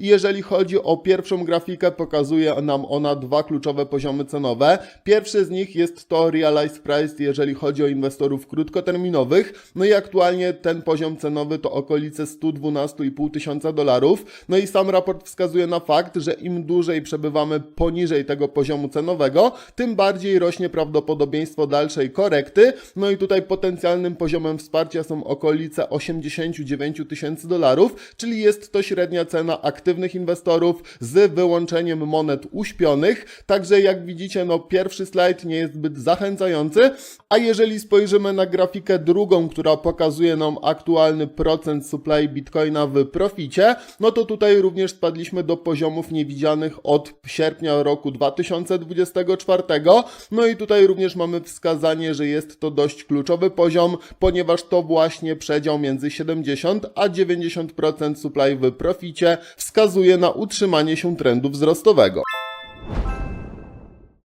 Jeżeli chodzi o pierwszą grafikę, pokazuje nam ona dwa kluczowe poziomy cenowe. Pierwszy z nich jest to realized price, jeżeli chodzi o inwestorów krótkoterminowych. No i aktualnie ten poziom cenowy to okolice 112,5 tysiąca dolarów. No i sam raport wskazuje na fakt, że im dłużej przebywamy poniżej tego poziomu cenowego, tym bardziej rośnie prawdopodobieństwo dalszej korekty. No i tutaj potencjalnym poziomem wsparcia są okolice 89 tysięcy dolarów, czyli jest to średnia cena aktywnych inwestorów z wyłączeniem monet uśpionych. Także jak widzicie, no pierwszy slajd nie jest zbyt zachęcający, a jeżeli spojrzymy na grafikę drugą, która pokazuje nam aktualny procent supply Bitcoina w proficie, no to tutaj również spadliśmy do poziomów niewidzianych od sierpnia roku 2024. No i tutaj również mamy wskazanie, że jest to dość kluczowy poziom, ponieważ to właśnie przedział między 70 a 90% supply w proficie wskazuje na utrzymanie się trendu wzrostowego.